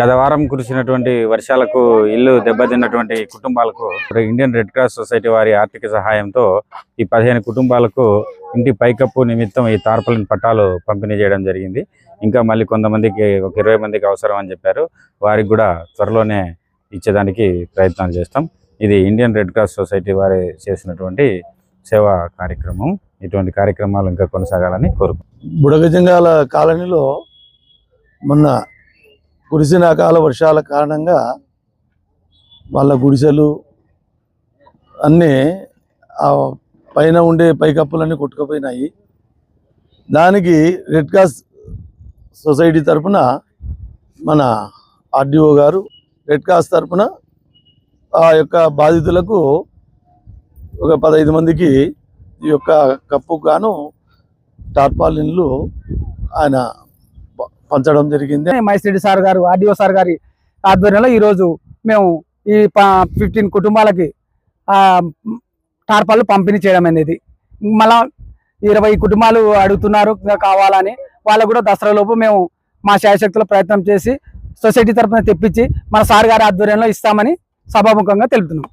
గత వారం కురిసినటువంటి వర్షాలకు ఇల్లు దెబ్బతిన్నటువంటి కుటుంబాలకు ఇండియన్ రెడ్ క్రాస్ సొసైటీ వారి ఆర్థిక సహాయంతో ఈ పదిహేను కుటుంబాలకు ఇంటి పైకప్పు నిమిత్తం ఈ తార్పలిన్ పట్టాలు పంపిణీ చేయడం జరిగింది. ఇంకా మళ్ళీ కొంతమందికి ఒక ఇరవై మందికి అవసరం అని చెప్పారు. వారికి కూడా త్వరలోనే ఇచ్చేదానికి ప్రయత్నాలు చేస్తాం. ఇది ఇండియన్ రెడ్ క్రాస్ సొసైటీ వారి చేసినటువంటి సేవా కార్యక్రమం. ఇటువంటి కార్యక్రమాలు ఇంకా కొనసాగాలని కోరుకుంటున్నాం. బుడగజంగాల కాలనీలో మొన్న కురిసిన అకాల వర్షాల కారణంగా వాళ్ళ గుడిసెలు అన్నీ ఆ పైన ఉండే పైకప్పులన్నీ కొట్టుకుపోయినాయి. దానికి రెడ్ క్రాస్ సొసైటీ తరపున మన ఆర్డీఓ గారు రెడ్ క్రాస్ తరపున ఆ యొక్క బాధితులకు ఒక పదహైదు మందికి ఈ యొక్క కప్పు గాను టార్పాలిన్లు ఆయన పంచడం జరిగింది. మైసిరెడ్డి సార్ గారు ఆర్డీఓ సార్ గారి ఆధ్వర్యంలో ఈరోజు మేము ఈ ఫిఫ్టీన్ కుటుంబాలకి టార్పాలు పంపిణీ చేయడం అనేది. మళ్ళా ఇరవై కుటుంబాలు అడుగుతున్నారు కావాలని. వాళ్ళకు కూడా దసరా లోపు మేము మా శాయశక్తుల ప్రయత్నం చేసి సొసైటీ తరపున తెప్పించి మన సార్ గారి ఆధ్వర్యంలో ఇస్తామని సభాముఖంగా తెలుపుతున్నాం.